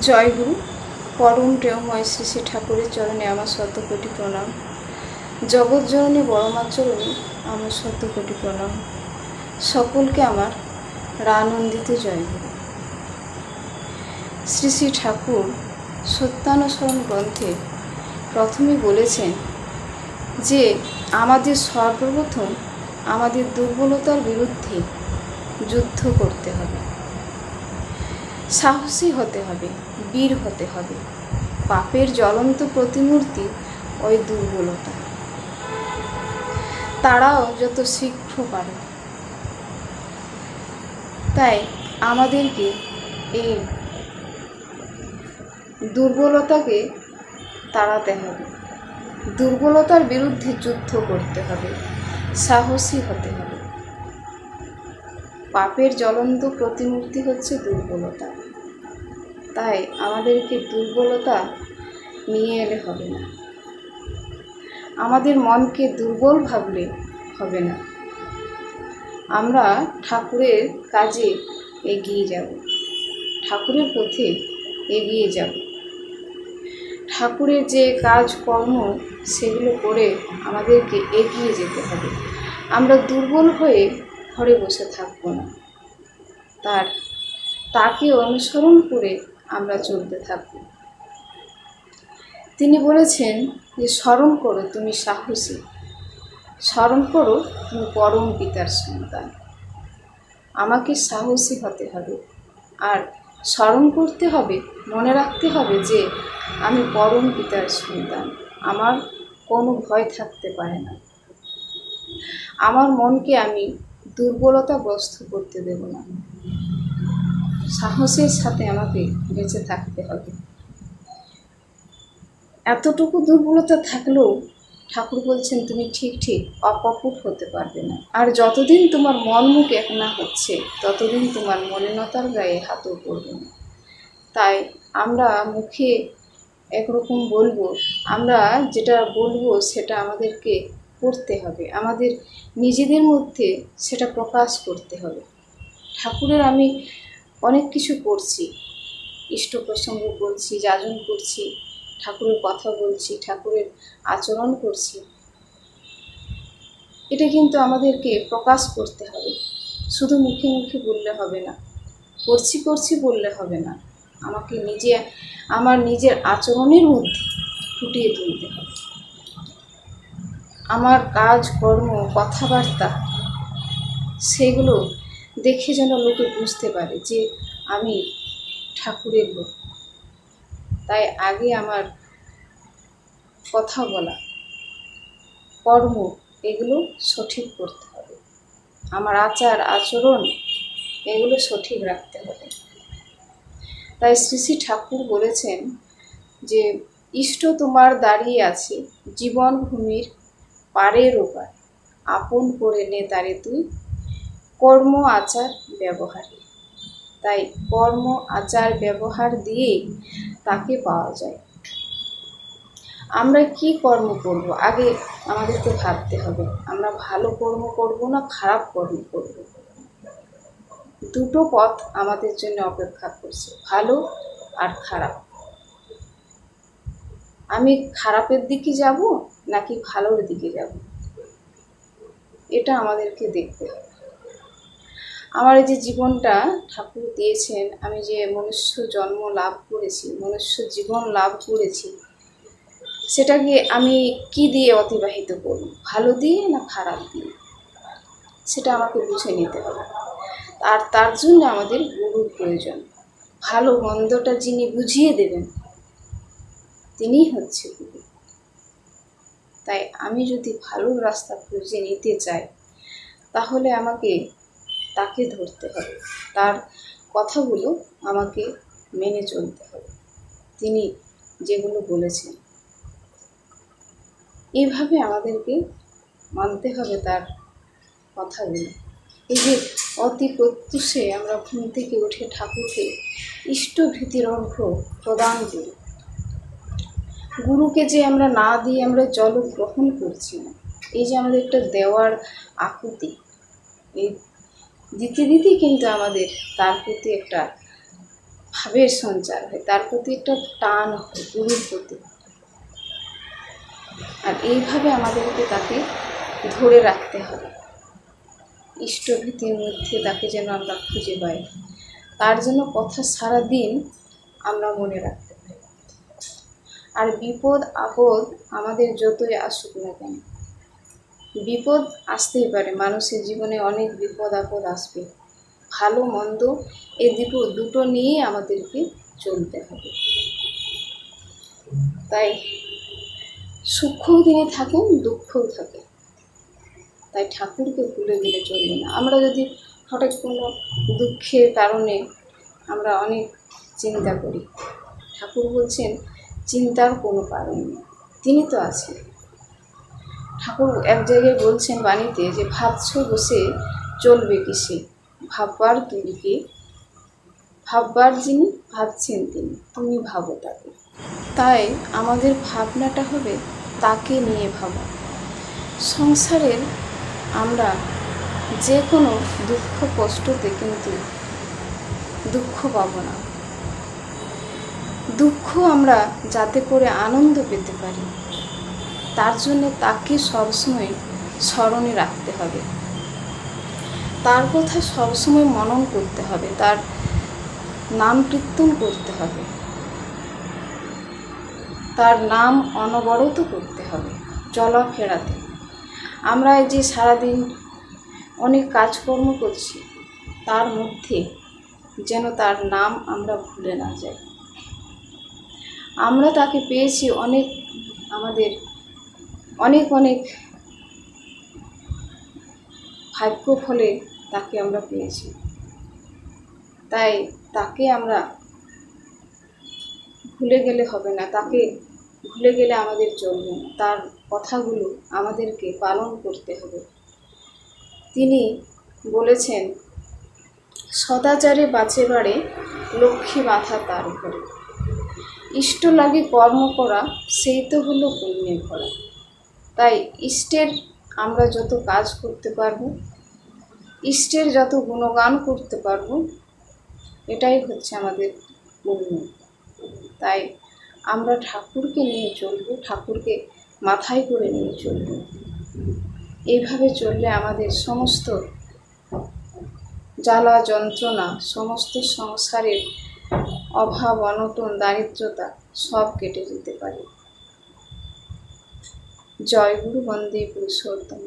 জয়গুরু পরম প্রেমময় শ্রী শ্রী ঠাকুরের চরণে আমার শত কোটি প্রণাম। জগৎ জননী বড়মার চরণে আমার শত কোটি প্রণাম। সকলকে আমার রানন্দিত জয়গুরু শ্রী শ্রী ঠাকুর সত্যানুসরণ গ্রন্থে প্রথমে বলেছেন যে, আমাদের সর্বপ্রথম আমাদের দুর্বলতার বিরুদ্ধে যুদ্ধ করতে হবে। সাহসী হতে হবে, বীর হতে হবে। পাপের জ্বলন্ত প্রতিমূর্তি ওই দুর্বলতা। তারাও যত শীঘ্র পারে। তাই আমাদেরকে এই দুর্বলতাকে তাড়াতে হবে। দুর্বলতার বিরুদ্ধে যুদ্ধ করতে হবে, সাহসী হতে হবে। পাপের জ্বলন্ত প্রতিমূর্তি হচ্ছে দুর্বলতা। তাই আমাদেরকে দুর্বলতা নিয়ে এলে হবে না। আমাদের মনকে দুর্বল ভাবলে হবে না। আমরা ঠাকুরের কাজে এগিয়ে যাব। ঠাকুরের পথে এগিয়ে যাব। ঠাকুরের যে কাজ কর্ম সেগুলো করে আমাদেরকে এগিয়ে যেতে হবে। আমরা দুর্বল হয়ে ঘরে বসে থাকব না। তার, তাকে অনুসরণ করে আমরা চলতে থাকব। তিনি বলেছেন যে, স্মরণ করো তুমি সাহসী। স্মরণ করো তুমি পরম পিতার সন্তান। আমাকে সাহসী হতে হবে। আর স্মরণ করতে হবে, মনে রাখতে হবে যে, আমি পরম পিতার সন্তান। আমার কোনো ভয় থাকতে পারে না। আমার মনকে আমি দুর্বলতাগ্রস্ত করতে দেব না। সাহসের সাথে আমাকে বেঁচে থাকতে হবে। এতটুকু দুর্বলতা থাকলেও ঠাকুর বলছেন, তুমি ঠিক ঠিক অকপট হতে পারবে না। আর যতদিন তোমার মন মুখ এক না হচ্ছে, ততদিন তোমার মলিনতার গায়ে হাতও পড়বে না। তাই আমরা মুখে একরকম বলব, আমরা যেটা বলব সেটা আমাদেরকে করতে হবে। আমাদের নিজেদের মধ্যে সেটা প্রকাশ করতে হবে। ঠাকুরের আমি অনেক কিছু করছি। ইষ্ট প্রসঙ্গ বলছি, যাজন করছি, ঠাকুরের কথা বলছি, ঠাকুরের আচরণ করছি। এটা কিন্তু আমাদেরকে প্রকাশ করতে হবে। শুধু মুখে মুখে বললে হবে না। করছি করছি বললে হবে না। আমাকে নিজে, আমার নিজের আচরণের মধ্যে ফুটিয়ে তুলতে হবে। আমার কাজ, কর্ম, কথাবার্তা সেগুলো দেখে যেন লোকে বুঝতে পারে যে আমি ঠাকুরের লোক। তাই আগে আমার কথা বলা। কর্ম, এগুলো সঠিক করতে হবে। আমার আচার, আচরণ, এগুলো সঠিক রাখতে হবে। তাই শ্রী শ্রী ঠাকুর বলেছেন যে, ইষ্ট তোমার দাঁড়িয়ে আছে, জীবনভূমির পারের ওপার। আপন করে নে তারে তুই কর্ম, আচার, ব্যবহার। তাই কর্ম, আচার, ব্যবহার দিয়েই তাকে পাওয়া যায়। আমরা কি কর্ম করব? আগে আমাদেরকে ভাবতে হবে। আমরা ভালো কর্ম করব না খারাপ কর্ম করব? দুটো পথ আমাদের জন্য অপেক্ষা করছে, ভালো আর খারাপ। আমি খারাপের দিকে যাব নাকি ভালোর দিকে যাব? এটা আমাদেরকে দেখতে হবে। আমার এই যে জীবনটা ঠাকুর দিয়েছেন, আমি যে মনুষ্য জন্ম লাভ করেছি, মনুষ্য জীবন লাভ করেছি সেটাকে আমি কি দিয়ে অতিবাহিত করব? ভালো দিয়ে না খারাপ দিয়ে? সেটা আমাকে বুঝে নিতে হবে। আর তার জন্য আমাদের গুরুর প্রয়োজন। ভালো মন্দটা যিনি বুঝিয়ে দেবেন, তিনিই হচ্ছে গুরু। তাই আমি যদি ভালো রাস্তা খুঁজে নিতে চাই, তাহলে আমাকে তাকে ধরতে হবে। তার কথাগুলো আমাকে মেনে চলতে হবে। তিনি যেগুলো বলেছেন। এইভাবে আমাদেরকে মানতে হবে তার কথাগুলো। এই যে অতি প্রত্যুষে আমরা ঘুম থেকে উঠে ঠাকুরকে ইষ্টভীতির অর্ঘ্য প্রদান করি। গুরুকে যে আমরা না দিয়ে আমরা জল গ্রহণ করছি না, এই যে আমাদের একটা দেওয়ার আকুতি, এই দিতে দিতেই কিন্তু আমাদের তার প্রতি একটা ভাবের সঞ্চার হয়, তার প্রতি একটা টান হয়, গুরুর প্রতি। আর এইভাবে আমাদেরকে তাকে ধরে রাখতে হবে। ইষ্টভীতির মধ্যে তাকে যেন আমরা খুঁজে পাই, তার জন্য কথা সারা দিন আমরা মনে রাখতে পারি। আর বিপদ, আপদ আমাদের যতই আসুক না কেন বিপদ আসতেই পারে, মানুষের জীবনে অনেক বিপদ আপদ আসবে। ভালো, মন্দ এই দুটো দুটো নিয়েই আমাদেরকে চলতে হবে। তাই সুখও দিনে থাকেন, দুঃখও থাকে তাই ঠাকুরকে ভুলে গেলে চলবে না। আমরা যদি হঠাৎ কোনো দুঃখের কারণে আমরা অনেক চিন্তা করি, ঠাকুর বলছেন, চিন্তার কোনো কারণ নেই। তিনি তো আছেন। ঠাকুর এক জায়গায় বলছেন বাণীতে যে, ভাবছ বসে চলবে কিসে? ভাববার তুমি কে? ভাববার যিনি, ভাবছেন তিনি, তুমি ভাবো তাকে। তাই আমাদের ভাবনাটা হবে তাকে নিয়ে ভাবা। সংসারের আমরা যে কোনো দুঃখ কষ্টতে কিন্তু দুঃখ পাবো না। দুঃখ আমরা যাতে করে আনন্দ পেতে পারি। তার জন্য তাকে সবসময় স্মরণে রাখতে হবে। তার কথা সবসময় মনন করতে হবে। তার নাম কীর্তন করতে হবে। তার নাম অনবরত করতে হবে চলাফেরাতে আমরা যে সারাদিন অনেক কাজকর্ম করছি, তার মধ্যে যেন তার নাম আমরা ভুলে না যাই। আমরা তাকে পেয়েছি অনেক আমাদের অনেক অনেক ভাগ্য ফলে তাকে আমরা পেয়েছি। তাই তাকে আমরা ভুলে গেলে হবে না, তাকে ভুলে গেলে আমাদের চলবে না তার কথাগুলো আমাদেরকে পালন করতে হবে। তিনি বলেছেন, সদাচারে বাঁচে বাড়ে লক্ষ্মী মাথা তার উপরে ইষ্ট লাগে কর্ম করা, সেই তো হলো পুণ্যে ভরা। তাই ইষ্টের আমরা যত কাজ করতে পারব, ইষ্টের যত গুণগান করতে পারব, এটাই হচ্ছে আমাদের পুণ্য তাই আমরা ঠাকুরকে নিয়ে চলবো, ঠাকুরকে মাথায় করে নিয়ে চলবো। এইভাবে চললে আমাদের সমস্ত জ্বালা যন্ত্রণা, সমস্ত সংসারের অভাব, অনটন, দারিদ্রতা সব কেটে যেতে পারে। জয় গুরু বন্দে পুরুষোত্তম।